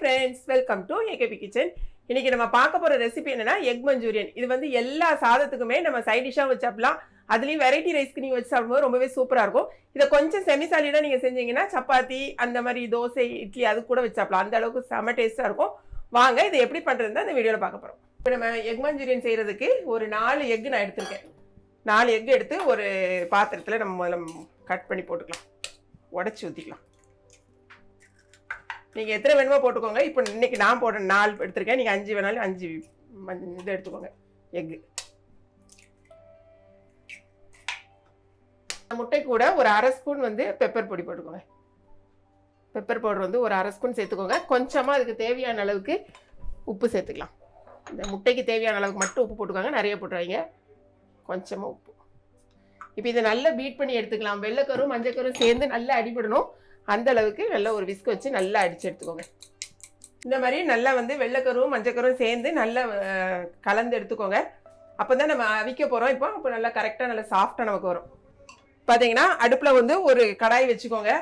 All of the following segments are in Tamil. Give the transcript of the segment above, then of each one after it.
Friends welcome to AKP kitchen இன்னைக்கு நம்ம பார்க்க போகிற ரெசிபி என்னென்னா எக் மஞ்சூரியன் இது வந்து எல்லா சாதத்துக்குமே நம்ம சைட் டிஷ்ஷாக வச்சு சாப்பிடலாம் அதுலேயும் வெரைட்டி ரைஸ்க்கு நீங்கள் வச்சு சாப்பிடும்போது ரொம்பவே சூப்பராக இருக்கும். இதை கொஞ்சம் செமி சாலிடாக நீங்கள் செஞ்சீங்கன்னா சப்பாத்தி அந்த மாதிரி தோசை இட்லி அது கூட வச்சு சாப்பிடலாம் அந்த அளவுக்கு செம டேஸ்ட்டாக இருக்கும். வாங்க இதை எப்படி பண்ணுறதுன்னு அந்த வீடியோவில் பார்க்க போகிறோம் இப்போ நம்ம எக் மஞ்சூரியன் செய்கிறதுக்கு ஒரு நாலு எக் நான் எடுத்திருக்கேன். நாலு எக் எடுத்து ஒரு பாத்திரத்தில் நம்ம முதல்ல கட் பண்ணி போட்டுக்கலாம். உடச்சி ஊற்றிக்கலாம் நீங்கள் எத்தனை வேணுமோ போட்டுக்கோங்க. இப்போ இன்றைக்கி நான் போடுற நாலு எடுத்திருக்கேன். நீங்கள் அஞ்சு வேணாலும் அஞ்சு இது எடுத்துக்கோங்க. எக்கு முட்டை கூட ஒரு அரை ஸ்பூன் வந்து பெப்பர் பொடி போட்டுக்கோங்க. பெப்பர் பவுடர் வந்து ஒரு அரை ஸ்பூன் சேர்த்துக்கோங்க. கொஞ்சமாக அதுக்கு தேவையான அளவுக்கு உப்பு சேர்த்துக்கலாம். இந்த முட்டைக்கு தேவையான அளவுக்கு மட்டும் உப்பு போட்டுக்கோங்க. நிறைய போட்டுறாங்க கொஞ்சமாக உப்பு. இப்போ இதை நல்லா பீட் பண்ணி எடுத்துக்கலாம். வெள்ளைக்கரும் மஞ்சக்கரும் சேர்ந்து நல்லா அடிபடணும். அந்த அளவுக்கு நல்லா ஒரு விஸ்க் வச்சு நல்லா அடிச்சு எடுத்துக்கோங்க. இந்த மாதிரி நல்லா வந்து வெள்ளைக்கரும் மஞ்சக்கரும் சேர்ந்து நல்லா கலந்து எடுத்துக்கோங்க. அப்போ தான் நம்ம அவிக்க போகிறோம் இப்போ அப்போ நல்லா கரெக்டாக நல்லா சாஃப்டாக நமக்கு வரும். பார்த்தீங்கன்னா அடுப்பில் வந்து ஒரு கடாய் வச்சுக்கோங்க.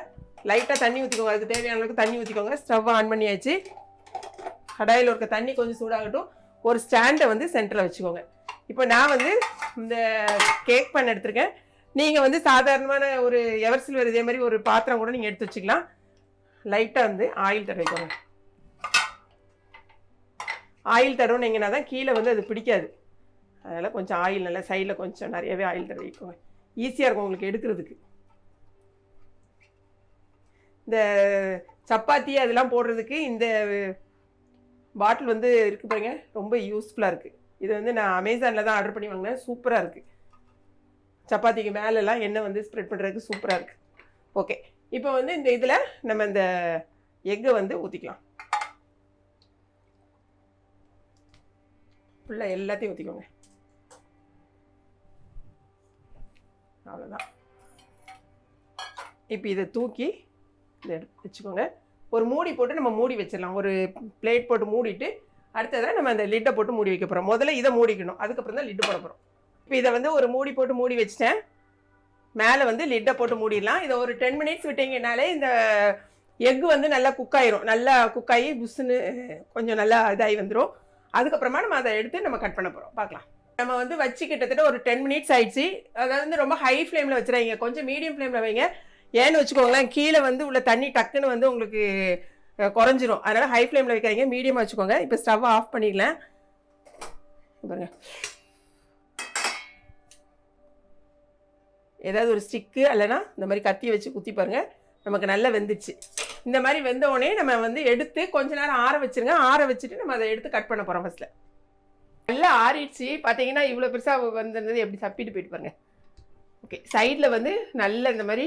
லைட்டாக தண்ணி ஊற்றிக்கோங்க அதுக்கு தேவையான அளவுக்கு தண்ணி ஊற்றிக்கோங்க ஸ்டவ் ஆன் பண்ணியாச்சு. கடாயில் இருக்க தண்ணி கொஞ்சம் சூடாகட்டும். ஒரு ஸ்டாண்டை வந்து சென்டரில் வச்சுக்கோங்க. இப்போ நான் வந்து இந்த கேக் பண்ண எடுத்திருக்கேன். நீங்கள் வந்து சாதாரணமான ஒரு எவர் சில்வர் இதே மாதிரி ஒரு பாத்திரம் கூட நீங்கள் எடுத்து வச்சுக்கலாம். லைட்டாக வந்து ஆயில் தடவிக்கோங்க. ஆயில் தடவுனீங்கன்னா தான் கீழே வந்து அது பிடிக்காது. அதனால் கொஞ்சம் ஆயில் நல்லா சைடில் கொஞ்சம் நிறையவே ஆயில் தடவிக்கோங்க. ஈஸியாக இருக்கும் உங்களுக்கு எடுக்கிறதுக்கு. இந்த சப்பாத்தி அதெல்லாம் போடுறதுக்கு இந்த பாட்டில் வந்து இருக்கு பாருங்க ரொம்ப யூஸ்ஃபுல்லாக இருக்குது இது வந்து நான் அமேசானில் தான் ஆர்டர் பண்ணி வாங்கினேன். சூப்பராக இருக்குது சப்பாத்திக்கு மேலெலாம் எண்ணெய் வந்து ஸ்ப்ரெட் பண்ணுறதுக்கு சூப்பராக இருக்குது ஓகே இப்போ வந்து இந்த இதில் நம்ம இந்த எக்கை வந்து ஊற்றிக்கலாம் ஃபுல்லாக எல்லாத்தையும் ஊற்றிக்கோங்க அவ்வளோதான் இப்போ இதை தூக்கி எடுத்து வச்சுக்கோங்க. ஒரு மூடி போட்டு நம்ம மூடி வச்சிடலாம். ஒரு பிளேட் போட்டு மூடிட்டு அடுத்ததாக நம்ம அந்த லிட்டை போட்டு மூடி வைக்க போகிறோம் முதல்ல இதை மூடிக்கணும். அதுக்கப்புறம் தான் லிட்டு போட போகிறோம் இப்போ இதை வந்து ஒரு மூடி போட்டு மூடி வச்சிட்டேன். மேலே வந்து லிட்டை போட்டு மூடிடலாம். இதை ஒரு டென் மினிட்ஸ் விட்டீங்கனாலே இந்த எக்கு வந்து நல்லா குக் ஆயிரும். நல்லா குக் ஆகி புஷ்ஷுன்னு கொஞ்சம் நல்லா இதாகி வந்துடும் அதுக்கப்புறமா நம்ம அதை எடுத்து நம்ம கட் பண்ண போகிறோம் பார்க்கலாம். நம்ம வந்து வச்சு கிட்டத்தட்ட ஒரு டென் மினிட்ஸ் ஆயிடுச்சு. அதாவது வந்து ரொம்ப ஹை ஃப்ளேமில் வச்சுறாங்க கொஞ்சம் மீடியம் ஃப்ளேமில் வைங்க. ஏன்னு வச்சுக்கோங்களேன் கீழே வந்து உள்ள தண்ணி டக்குன்னு வந்து உங்களுக்கு குறைஞ்சிரும். அதனால் ஹை ஃப்ளேமில் வைக்காதீங்க. மீடியமாக வச்சுக்கோங்க. இப்போ ஸ்டவ் ஆஃப் பண்ணிக்கலாம் பாருங்க. ஏதாவது ஒரு ஸ்டிக்கு இல்லைன்னா இந்த மாதிரி கத்தி வச்சு குத்தி பாருங்கள் நமக்கு நல்லா வெந்துச்சு. இந்த மாதிரி வெந்த உடனே நம்ம வந்து எடுத்து கொஞ்ச நேரம் ஆற வச்சிருங்க. ஆற வச்சுட்டு நம்ம அதை எடுத்து கட் பண்ண போகிறோம் ஃபஸ்ட்டில் நல்லா ஆறிடுச்சு. பார்த்தீங்கன்னா இவ்வளோ பெருசாக வந்திருந்தது எப்படி சப்பிட்டு போயிட்டு பாருங்க. ஓகே சைடில் வந்து நல்ல இந்த மாதிரி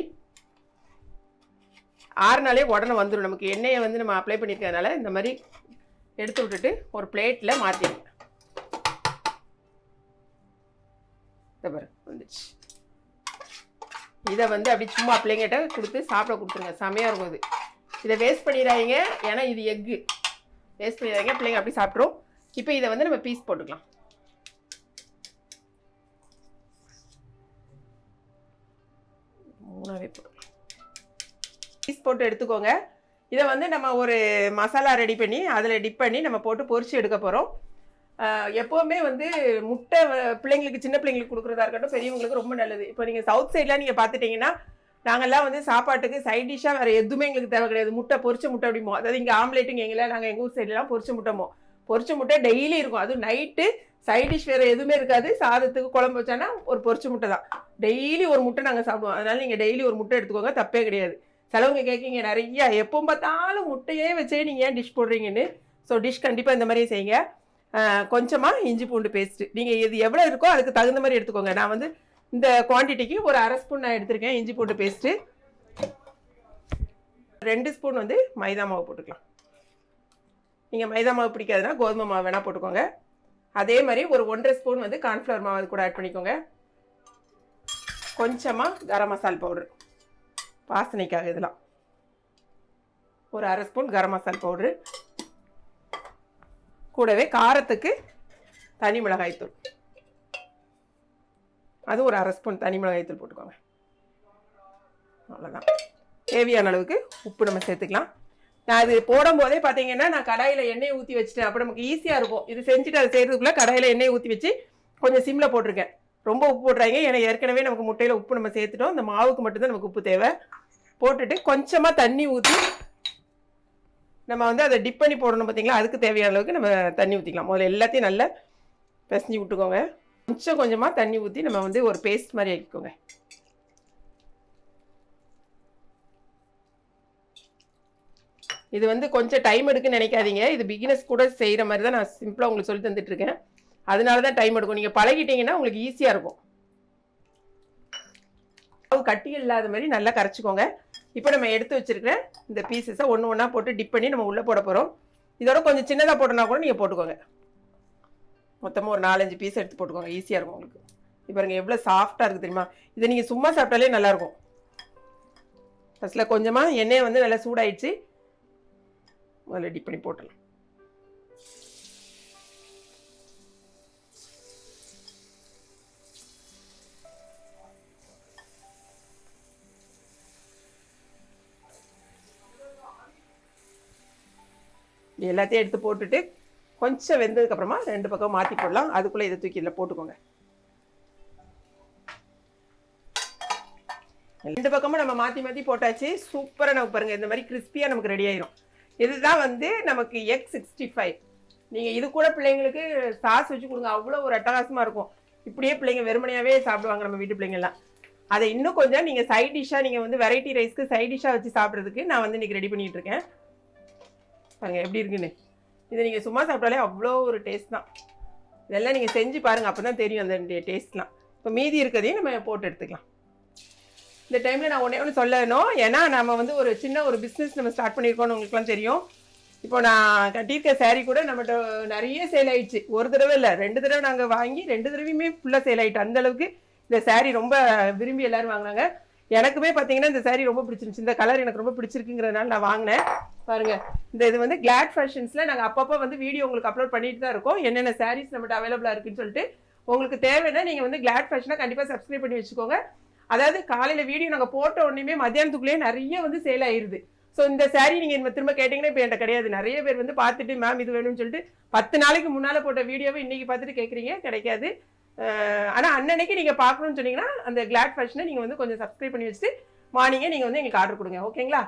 ஆறுனாலே உடனே வந்துடும் நமக்கு எண்ணெயை வந்து நம்ம அப்ளை பண்ணியிருக்கிறதுனால இந்த மாதிரி எடுத்து விட்டுட்டு ஒரு பிளேட்டில் மாற்றிடுங்க இந்த பாருங்க வந்துச்சு. இதை வந்து அப்படி சும்மா பிள்ளைங்கிட்ட கொடுத்து சாப்பிட கொடுத்துருங்க. செமையாக இருக்கும் அது இதை வேஸ்ட் பண்ணிடாதீங்க. ஏன்னா இது எக்கு வேஸ்ட் பண்ணிடாதீங்க. பிள்ளைங்க அப்படி சாப்பிட்ரும் இப்போ இதை வந்து நம்ம பீஸ் போட்டுக்கலாம். மூணாவே போட்டுக்கலாம். பீஸ் போட்டு எடுத்துக்கோங்க. இதை வந்து நம்ம ஒரு மசாலா ரெடி பண்ணி அதில் டிப் பண்ணி நம்ம போட்டு பொரிச்சு எடுக்க போகிறோம் எப்போவுமே வந்து முட்டை வ- பிள்ளைங்களுக்கு சின்ன பிள்ளைங்களுக்கு கொடுக்குறதா இருக்கட்டும் பெரியவங்களுக்கு ரொம்ப நல்லது. இப்போ நீங்கள் சவுத் சைட்லாம் நீங்கள் பார்த்துட்டிங்கன்னா நாங்கள்லாம் வந்து சாப்பாட்டுக்கு சைட் டிஷ்ஷாக வேறு எதுவுமே எங்களுக்கு தேவை கிடையாது. முட்டை பொரிச்ச முட்டை அப்படிமோ அதாவது இங்கே ஆம்லேட்டுங்க எங்கெல்லாம் நாங்கள் எங்கள் ஊர் சைட்லாம் பொரிச்ச முட்டைமோ பொரிச்ச முட்டை டெய்லி இருக்கும். அதுவும் நைட்டு சைட் டிஷ் வேறு எதுவுமே இருக்காது. சாதத்துக்கு குழம்பு வச்சானா ஒரு பொரிச்ச முட்டை தான். டெய்லி ஒரு முட்டை நாங்கள் சாப்பிடுவோம். அதனால் நீங்கள் டெய்லி ஒரு முட்டை எடுத்துக்கோங்க. தப்பே கிடையாது. சிலவங்க கேட்குங்க நிறையா எப்போ பார்த்தாலும் முட்டையே வச்சே நீங்கள் ஏன் டிஷ் போடுறீங்கன்னு? ஸோ டிஷ் கண்டிப்பாக இந்த மாதிரியே செய்யுங்க. கொஞ்சமாக இஞ்சி பூண்டு பேஸ்ட்டு நீங்கள் இது எவ்வளோ இருக்கோ அதுக்கு தகுந்த மாதிரி எடுத்துக்கோங்க. நான் வந்து இந்த குவான்டிட்டிக்கு ஒரு அரை ஸ்பூன் நான் எடுத்திருக்கேன் இஞ்சி பூண்டு பேஸ்ட்டு ரெண்டு ஸ்பூன் வந்து மைதா மாவு போட்டுக்கலாம். நீங்கள் மைதா மாவு பிடிக்காதுன்னா கோதுமை மாவு வேணால் போட்டுக்கோங்க. அதே மாதிரி ஒரு ஒன்றரை ஸ்பூன் வந்து கார்ன்ஃப்ளவர் மாவு அது கூட ஆட் பண்ணிக்கோங்க. கொஞ்சமாக கரம் மசால் பவுடர் வாசனைக்காக இதெல்லாம். ஒரு அரை ஸ்பூன் கரம் மசால் பவுட்ரு கூடவே காரத்துக்கு தனி மிளகாய்த்தூள். அது ஒரு அரை ஸ்பூன் தனி மிளகாய்த்தூள் போட்டுக்கோங்க. அவ்வளோதான் தேவையான அளவுக்கு உப்பு நம்ம சேர்த்துக்கலாம். நான் அது போடும்போதே பார்த்தீங்கன்னா நான் கடாயில் எண்ணெய் ஊற்றி வச்சுட்டேன். அப்போ நமக்கு ஈஸியாக இருக்கும். இது செஞ்சுட்டு அதை செய்கிறதுக்குள்ளே கடாயில் எண்ணெய் ஊற்றி வச்சு கொஞ்சம் சிம்மில் போட்டிருக்கேன். ரொம்ப உப்பு போடுறாங்க ஏன்னா ஏற்கனவே நமக்கு முட்டையில் உப்பு நம்ம சேர்த்துட்டோம். இந்த மாவுக்கு மட்டும்தான் நமக்கு உப்பு தேவை. போட்டுட்டு கொஞ்சமாக தண்ணி ஊற்றி நம்ம வந்து அதை டிப் பண்ணி போடணும் பார்த்தீங்களா? அதுக்கு தேவையான அளவுக்கு நம்ம தண்ணி ஊற்றிக்கலாம் முதல்ல எல்லாத்தையும் நல்லா பிசைஞ்சு விட்டுக்கோங்க. கொஞ்சம் கொஞ்சமாக தண்ணி ஊற்றி நம்ம வந்து ஒரு பேஸ்ட் மாதிரி ஆக்கிக்கோங்க. இது வந்து கொஞ்சம் டைம் எடுக்குன்னு நினைக்காதீங்க. இது பிகினஸ் கூட செய்கிற மாதிரி தான் நான் சிம்பிளாக உங்களுக்கு சொல்லி தந்துட்டுருக்கேன் அதனால தான் டைம் எடுக்கும். நீங்கள் பழகிட்டீங்கன்னா உங்களுக்கு ஈஸியாக இருக்கும். கட்டி இல்லாத மாதிரி நல்லா கரைச்சிக்கோங்க. இப்போ நம்ம எடுத்து வச்சிருக்கிற இந்த பீசஸை ஒன்று ஒன்றா போட்டு டிப் பண்ணி நம்ம உள்ளே போட போகிறோம் இதோட கொஞ்சம் சின்னதாக போட்டோன்னா கூட நீங்கள் போட்டுக்கோங்க. மொத்தமாக ஒரு நாலஞ்சு பீஸ் எடுத்து போட்டுக்கோங்க. ஈஸியாக இருக்கும் உங்களுக்கு. இப்போ பாருங்க எவ்வளோ சாஃப்டாக இருக்குது தெரியுமா? இதை நீங்கள் சும்மா சாப்பிட்டாலே நல்லாயிருக்கும். ஃபஸ்ட்டில் கொஞ்சமாக எண்ணெயை வந்து நல்லா சூடாயிடுச்சு. முதல்ல டிப் பண்ணி போட்டலாம் எல்லாத்தையும் எடுத்து போட்டுட்டு கொஞ்சம் வெந்ததுக்கப்புறமா ரெண்டு பக்கம் மாற்றி போடலாம். அதுக்குள்ளே இதை தூக்கி இதில் போட்டுக்கோங்க. ரெண்டு பக்கமும் நம்ம மாற்றி மாற்றி போட்டாச்சு. சூப்பராக நமக்கு பாருங்கள் இந்த மாதிரி கிறிஸ்பியாக நமக்கு ரெடி ஆயிரும். இதுதான் வந்து நமக்கு எக் சிக்ஸ்டி ஃபைவ் நீங்கள் இது கூட பிள்ளைங்களுக்கு சாஸ் வச்சு கொடுங்க. அவ்வளோ ஒரு அட்டகாசமாக இருக்கும். இப்படியே பிள்ளைங்க வெறுமனையாகவே சாப்பிடுவாங்க நம்ம வீட்டு பிள்ளைங்கள்லாம் அதை இன்னும் கொஞ்சம் நீங்கள் சைட் டிஷ்ஷாக நீங்கள் வந்து வெரைட்டி ரைஸ்க்கு சைட் டிஷ்ஷாக வச்சு சாப்பிட்றதுக்கு நான் வந்து இன்றைக்கி ரெடி பண்ணிகிட்டு பாருங்கள் பாருங்க எப்படி இருக்குன்னு. இதை நீங்கள் சும்மா சாப்பிட்டாலே அவ்வளோ ஒரு டேஸ்ட் தான். இதெல்லாம் நீங்கள் செஞ்சு பாருங்கள் அப்போ தான் தெரியும் அந்த டேஸ்ட்லாம் இப்போ மீதி இருக்கிறதையும் நம்ம போட்டு எடுத்துக்கலாம். இந்த டைமில் நான் ஒன்றே ஒன்று சொல்லணும். ஏன்னா நம்ம வந்து ஒரு சின்ன ஒரு பிஸ்னஸ் நம்ம ஸ்டார்ட் பண்ணியிருக்கோம்னு உங்களுக்குலாம் தெரியும். இப்போ நான் கட்டியிருக்க சேரீ கூட நம்மகிட்ட நிறைய சேல் ஆயிடுச்சு. ஒரு தடவை இல்லை ரெண்டு தடவை நாங்கள் வாங்கி ரெண்டு தடவையுமே ஃபுல்லாக சேல் ஆகிட்டு அந்தளவுக்கு இந்த சேரீ ரொம்ப விரும்பி எல்லோரும் வாங்கினாங்க. எனக்குமே பார்த்தீங்கன்னா இந்த saree ரொம்ப பிடிச்சிருந்துச்சு. இந்த கலர் எனக்கு ரொம்ப பிடிச்சிருக்குங்கிறதுனால நான் வாங்கினேன். பாருங்க. இந்த இது வந்து கிளாட் ஃபேஷன்ஸில் நாங்கள் அப்பப்போ வந்து வீடியோ உங்களுக்கு அப்லோட் பண்ணிட்டு தான் இருக்கோம். என்னென்ன சாரீஸ் நம்மகிட்ட அவைலபிளாக இருக்குன்னு சொல்லிட்டு உங்களுக்கு தேவைன்னா நீங்கள் வந்து கிளாட் ஃபேஷனாக கண்டிப்பாக சப்ஸ்கிரைப் பண்ணி வச்சுக்கோங்க. அதாவது காலையில் வீடியோ நாங்கள் போட்ட உடனே மத்தியானத்துக்குள்ளேயே நிறைய வந்து சேல் ஆயிடுது ஸோ இந்த saree நீங்கள் திரும்ப கேட்டிங்கன்னா இப்போ என்கிட்ட கிடையாது. நிறைய பேர் வந்து பார்த்துட்டு மேம் இது வேணும்னு சொல்லிட்டு பத்து நாளைக்கு முன்னால் போட்ட வீடியோவை இன்றைக்கி பார்த்துட்டு கேட்குறீங்க கிடைக்காது. ஆனால் அன்னன்னைக்கு நீங்கள் பார்க்கணும்னு சொன்னீங்கன்னா அந்த கிளாட் ஃபேஷனை நீங்கள் வந்து கொஞ்சம் சப்ஸ்கிரைப் பண்ணி வச்சுட்டு மார்னிங்கே நீங்கள் வந்து எங்களுக்கு ஆர்டர் கொடுங்க. ஓகேங்களா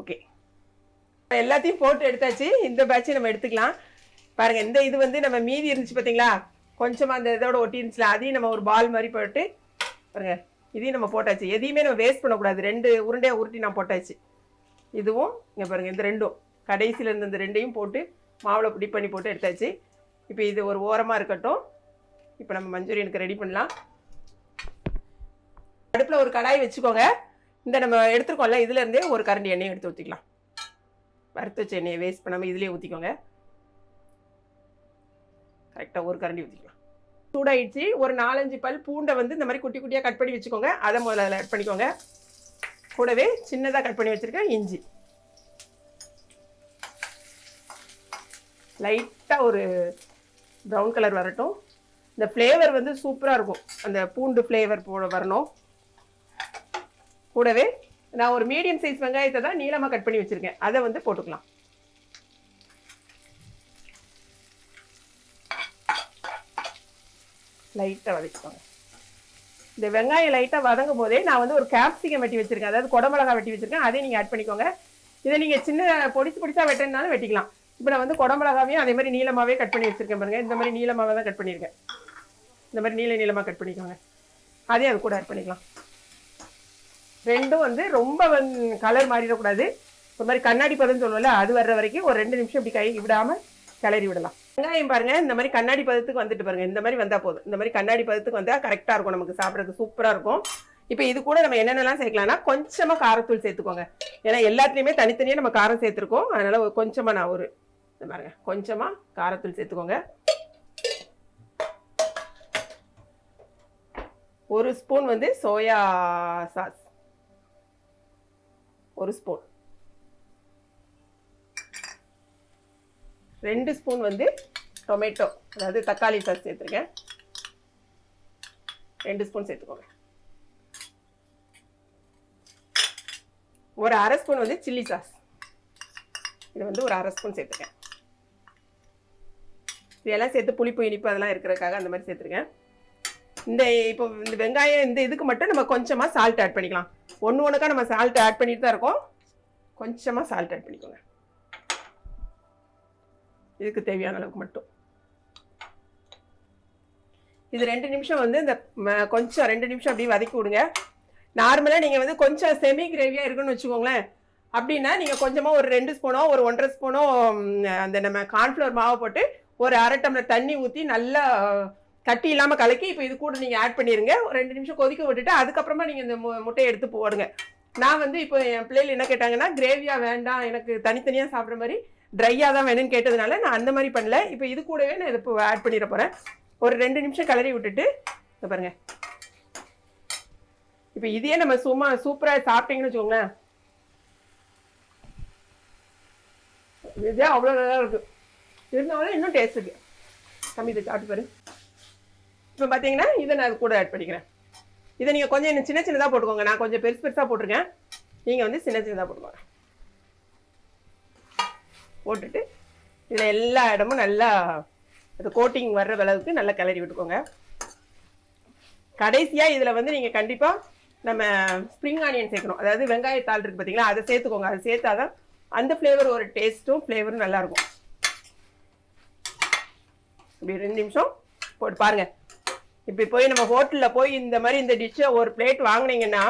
ஓகே எல்லாத்தையும் போட்டு எடுத்தாச்சு. இந்த பேட்சை நம்ம எடுத்துக்கலாம். பாருங்கள் இந்த இது வந்து நம்ம மீதி இருந்துச்சு பார்த்தீங்களா கொஞ்சமாக அந்த இதோட ஒட்டி இருந்துச்சுல அதையும் நம்ம ஒரு பால் மாதிரி போட்டு பாருங்க இதையும் நம்ம போட்டாச்சு. எதையுமே நம்ம வேஸ்ட் பண்ணக்கூடாது. ரெண்டு உருண்டையாக உருட்டி நான் போட்டாச்சு. இதுவும் இங்கே பாருங்கள் இந்த ரெண்டும். கடைசியில் இருந்த இந்த ரெண்டையும் போட்டு மாவில் பிடி பண்ணி போட்டு எடுத்தாச்சு. இப்போ இது ஒரு ஓரமாக இருக்கட்டும். இப்போ நம்ம மஞ்சூரியனுக்கு ரெடி பண்ணலாம். அடுப்பில் ஒரு கடாய் வச்சுக்கோங்க. இந்த நம்ம எடுத்துருக்கோம்ல இதுலேருந்தே ஒரு கரண்டி எண்ணெயை எடுத்து ஊற்றிக்கலாம் வறுத்து வச்ச எண்ணெயை வேஸ்ட் பண்ணாமல் இதுலேயே ஊற்றிக்கோங்க கரெக்டாக ஒரு கரண்டி ஊற்றிக்கலாம் சூடாயிடுச்சு. ஒரு நாலஞ்சு பல் பூண்டை வந்து இந்த மாதிரி குட்டி குட்டியாக கட் பண்ணி வச்சுக்கோங்க. அதை முதல்ல அதில் ஆட் பண்ணிக்கோங்க. கூடவே சின்னதாக கட் பண்ணி வச்சுருக்கேன் இஞ்சி. லைட்டாக ஒரு ப்ரௌன் கலர் வரட்டும். இந்த ஃப்ளேவர் வந்து சூப்பராக இருக்கும். அந்த பூண்டு ஃப்ளேவர் போட வரணும். கூடவே நான் ஒரு மீடியம் சைஸ் வெங்காயத்தை தான் நீளமாக கட் பண்ணி வச்சுருக்கேன். அதை வந்து போட்டுக்கலாம். லைட்டாக வதக்கிக்கோங்க. இந்த வெங்காயம் லைட்டாக வதங்கும் போதே நான் வந்து ஒரு கேப்சிகம் வெட்டி வச்சுருக்கேன். அதாவது குடமிளகா வெட்டி வச்சுருக்கேன். அதையும் நீங்கள் ஆட் பண்ணிக்கோங்க. இதை நீங்கள் சின்ன பொடிச்சு பொடிச்சா வெட்டினாலும் வெட்டிக்கலாம். இப்போ நான் வந்து குடமிளகாவையும் அதே மாதிரி நீளமாகவே கட் பண்ணி வச்சுருக்கேன் பாருங்கள் இந்த மாதிரி நீளமாகவே தான் கட் பண்ணியிருக்கேன். இந்த மாதிரி நீள நீளமாக கட் பண்ணிக்கோங்க. அதையும் அது கூட ஆட் பண்ணிக்கலாம். ரெண்டும் வந்து ரொம்ப வந்து கலர் மாறிடக்கூடாது. ஒரு மாதிரி கண்ணாடி பதம் சொல்லுவோம்ல அது வர்ற வரைக்கும் ஒரு ரெண்டு நிமிஷம் இப்படி கை விடாமல் கிளறி விடலாம். வெங்காயம் பாருங்க இந்த மாதிரி கண்ணாடி பதத்துக்கு வந்துட்டு பாருங்க. இந்த மாதிரி வந்தால் போதும். இந்த மாதிரி கண்ணாடி பதத்துக்கு வந்தால் கரெக்டாக இருக்கும் நமக்கு. சாப்பிட்றதுக்கு சூப்பராக இருக்கும். இப்போ இது கூட நம்ம என்னென்னலாம் சேர்க்கலாம்னா கொஞ்சமாக காரத்தூள் சேர்த்துக்கோங்க. ஏன்னா எல்லாத்துலேயுமே தனித்தனியாக நம்ம காரம் சேர்த்துருக்கோம். அதனால் கொஞ்சமாக நான் ஒரு இந்த பாருங்க கொஞ்சமாக காரத்தூள் சேர்த்துக்கோங்க. ஒரு ஸ்பூன் வந்து சோயா சாஸ். ஒரு ஸ்பூன். ரெண்டு ஸ்பூன் வந்து டொமேட்டோ அதாவது தக்காளி சாஸ் சேர்த்துருக்கேன். ரெண்டு ஸ்பூன் சேர்த்துக்கோங்க. ஒரு அரை ஸ்பூன் வந்து சில்லி சாஸ். இது வந்து ஒரு அரை ஸ்பூன் சேர்த்துக்கேன் இதெல்லாம் சேர்த்து புளிப்பு இனிப்பு அதெல்லாம் இருக்கிறதுக்காக அந்த மாதிரி சேர்த்துருக்கேன். இந்த இப்போ இந்த வெங்காயம் இந்த இதுக்கு மட்டும் நம்ம கொஞ்சமாக சால்ட் ஆட் பண்ணிக்கலாம். ஒன்று ஒன்றுக்கா நம்ம சால்ட் ஆட் பண்ணிட்டு தான் இருக்கோம். கொஞ்சமாக சால்ட் ஆட் பண்ணிக்கோங்க. இதுக்கு தேவையான அளவுக்கு மட்டும். இது ரெண்டு நிமிஷம் வந்து இந்த கொஞ்சம் ரெண்டு நிமிஷம் அப்படியே வதக்கி விடுங்க. நார்மலாக நீங்கள் வந்து கொஞ்சம் செமி கிரேவியாக இருக்குன்னு வச்சுக்கோங்களேன். அப்படின்னா நீங்கள் கொஞ்சமாக ஒரு ரெண்டு ஸ்பூனோ ஒரு ஒன்றரை ஸ்பூனோ அந்த நம்ம கார்ன்ஃப்ளவர் மாவை போட்டு ஒரு அரை டம்ளர் தண்ணி ஊற்றி நல்லா கட்டி இல்லாமல் கலக்கி இப்போ இது கூட நீங்கள் ஆட் பண்ணிடுங்க ஒரு ரெண்டு நிமிஷம் கொதிக்க விட்டுட்டு அதுக்கப்புறமா நீங்கள் இந்த மு- முட்டையை எடுத்து போடுங்க. நான் வந்து இப்போ என் பிள்ளைகள் என்ன கேட்டாங்கன்னா கிரேவியாக வேண்டாம் எனக்கு தனித்தனியாக சாப்பிட்ற மாதிரி ட்ரையாக தான் வேணும்னு கேட்டதுனால நான் அந்த மாதிரி பண்ணல. இப்போ இது கூடவே நான் இதை இப்போ ஆட் பண்ணிட போகிறேன் ஒரு ரெண்டு நிமிஷம் கிளறி விட்டுட்டு இதை பாருங்க. இப்போ இதையே நம்ம சும்மா சூப்பராக சாப்பிட்டீங்கன்னு வச்சுக்கோங்களேன். இதே அவ்வளோ நல்லா இருக்கும் இருந்தாலும் இன்னும் டேஸ்ட் இருக்கு. தம்பி இதை சாப்பிட்டு பாரு. இப்போ பார்த்தீங்கன்னா இதை நான் கூட ஆட் பண்ணிக்கிறேன். இதை நீங்கள் கொஞ்சம் இன்னும் சின்ன சின்னதாக போட்டுக்கோங்க. நான் கொஞ்சம் பெருசு பெருசாக போட்டிருக்கேன். நீங்கள் வந்து சின்ன சின்னதாக போட்டுக்கோங்க. போட்டுட்டு இதில் எல்லா இடமும் நல்லா அது கோட்டிங் வர்ற அளவுக்கு நல்லா கிளறி விட்டுக்கோங்க. கடைசியாக இதில் வந்து நீங்கள் கண்டிப்பாக நம்ம ஸ்ப்ரிங் ஆனியன் சேர்க்கணும். அதாவது வெங்காயத்தாள் இருக்குது பார்த்தீங்களா அதை சேர்த்துக்கோங்க. அதை சேர்த்தா தான் அந்த ஃப்ளேவர் ஒரு டேஸ்ட்டும் ஃப்ளேவரும் நல்லாயிருக்கும் இப்படி ரெண்டு நிமிஷம் போட்டு பாருங்க. இப்படி போய் நம்ம ஹோட்டலில் போய் இந்த மாதிரி இந்த டிஷ்ஷை ஒரு பிளேட் வாங்குனீங்கன்னா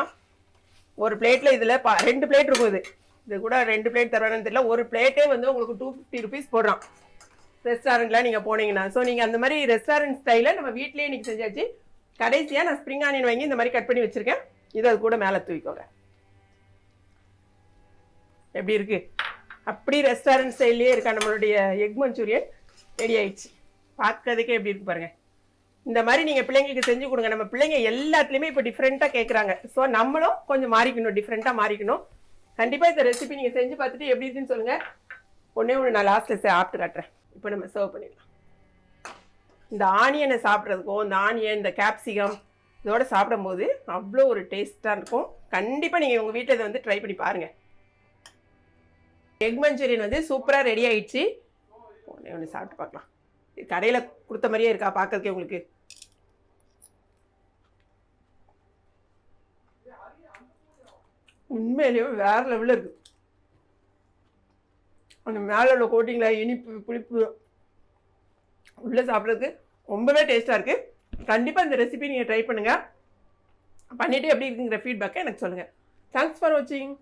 ஒரு பிளேட்டில் இதில் பா ரெண்டு பிளேட் இருக்கும் இது. இது கூட ரெண்டு பிளேட் தருவானு தெரியல. ஒரு பிளேட்டே வந்து உங்களுக்கு டூ ஃபிஃப்டி ருபீஸ் போடுறான். ரெஸ்டாரண்ட்டில் நீங்கள் போனீங்கன்னா. ஸோ நீங்கள் அந்த மாதிரி ரெஸ்டாரண்ட் ஸ்டைலில் நம்ம வீட்லேயே இன்றைக்கி செஞ்சாச்சு. கடைசியாக நான் ஸ்ப்ரிங் ஆனியன் வாங்கி இந்த மாதிரி கட் பண்ணி வச்சுருக்கேன். இதை அது கூட மேலே தூக்கிக்கோங்க. எப்படி இருக்குது அப்படி ரெஸ்டாரண்ட் ஸ்டைல்லே இருக்கா நம்மளுடைய எக் மஞ்சூரியன்? ரெடி ஆயிடுச்சு. பார்க்கறதுக்கே எப்படி இருக்கு பாருங்கள் இந்த மாதிரி நீங்கள் பிள்ளைங்களுக்கு செஞ்சு கொடுங்க. நம்ம பிள்ளைங்க எல்லாத்துலேயுமே இப்போ டிஃப்ரெண்ட்டாக கேட்குறாங்க ஸோ நம்மளும் கொஞ்சம் மாறிக்கணும் டிஃப்ரெண்ட்டாக மாறிக்கணும். கண்டிப்பாக இந்த ரெசிபி நீங்கள் செஞ்சு பார்த்துட்டு எப்படி இருக்குன்னு சொல்லுங்கள் ஒன்றே ஒன்று நான் லாஸ்ட்டில் சாப்பிட்டு காட்டுறேன். இப்போ நம்ம சர்வ் பண்ணிடலாம். இந்த ஆனியனை சாப்பிட்றதுக்கும் இந்த ஆனியன் இந்த கேப்சிகம் இதோட சாப்பிடும்போது அவ்வளோ ஒரு டேஸ்ட்டாக இருக்கும். கண்டிப்பாக நீங்கள் உங்கள் வீட்டில் இதை வந்து ட்ரை பண்ணி பாருங்கள் எக் மஞ்சூரியன் வந்து சூப்பராக ரெடி ஆயிடுச்சு. ஒன்று ஒன்று சாப்பிட்டு பார்க்கலாம். கடையில் கொடுத்த மாதிரியே இருக்கா பார்க்கறதுக்கே உங்களுக்கு? உண்மையிலேயே வேற லெவலில் இருக்கு. அந்த மேலே உள்ள கோட்டிங்கில் இனிப்பு புளிப்பு உள்ளே சாப்பிட்றதுக்கு ரொம்பவே டேஸ்ட்டாக இருக்குது கண்டிப்பாக இந்த ரெசிபி நீங்கள் ட்ரை பண்ணுங்கள் பண்ணிவிட்டு எப்படி இருக்குங்கிற ஃபீட்பேக்கை எனக்கு சொல்லுங்கள் தேங்க்ஸ் ஃபார் வாட்சிங்